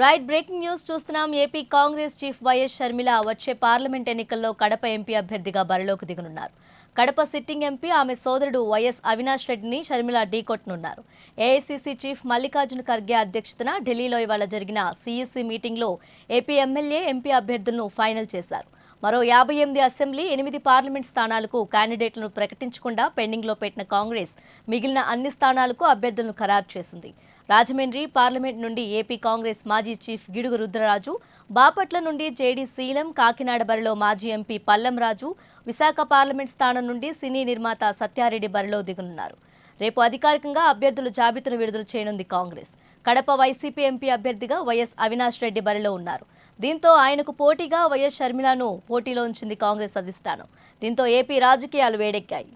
Right breaking news చూస్తున్నాం. AP Congress chief YS Sharmila వచ్చే parliament ఎన్నికల్లో కడప ఎంపీ అభ్యర్థిగా బరిలోకి దిగనున్నారు. కడప సిట్టింగ్ ఎంపీ ఆమె సోదరుడు వైఎస్ అవినాష్ రెడ్డిని షర్మిల ఢీకొట్టనున్నారు. ఏఐసీసీ చీఫ్ మల్లికార్జున ఖర్గే అధ్యక్షతన ఢిల్లీలో ఇవాళ జరిగిన సీఈసీ మీటింగ్లో ఏపీ ఎమ్మెల్యే ఎంపీ అభ్యర్థులను ఫైనల్ చేశారు. మరో యాభై ఎనిమిది అసెంబ్లీ ఎనిమిది పార్లమెంట్ స్థానాలకు క్యాండిడేట్లను ప్రకటించకుండా పెండింగ్లో పెట్టిన కాంగ్రెస్ మిగిలిన అన్ని స్థానాలకు అభ్యర్థులను ఖరారు చేసింది. రాజమండ్రి పార్లమెంట్ నుండి ఏపీ కాంగ్రెస్ మాజీ చీఫ్ గిడుగు రుద్రరాజు బాపట్ల నుండి జేడీ శీలం కాకినాడ బరిలో మాజీ ఎంపీ పల్లం రాజు విశాఖ పార్లమెంట్ స్థానం నుండి సినీ నిర్మాత సత్యారెడ్డి బరిలో దిగనున్నారు. రేపు అధికారికంగా అభ్యర్థుల జాబితాను విడుదల చేయనుంది కాంగ్రెస్. కడప వైసీపీ ఎంపీ అభ్యర్థిగా వైఎస్ అవినాష్ రెడ్డి బరిలో ఉన్నారు. దీంతో ఆయనకు పోటీగా వైఎస్ షర్మిలను పోటీలో ఉంచింది కాంగ్రెస్ అధిష్టానం. దీంతో ఏపీ రాజకీయాలు వేడెక్కాయి.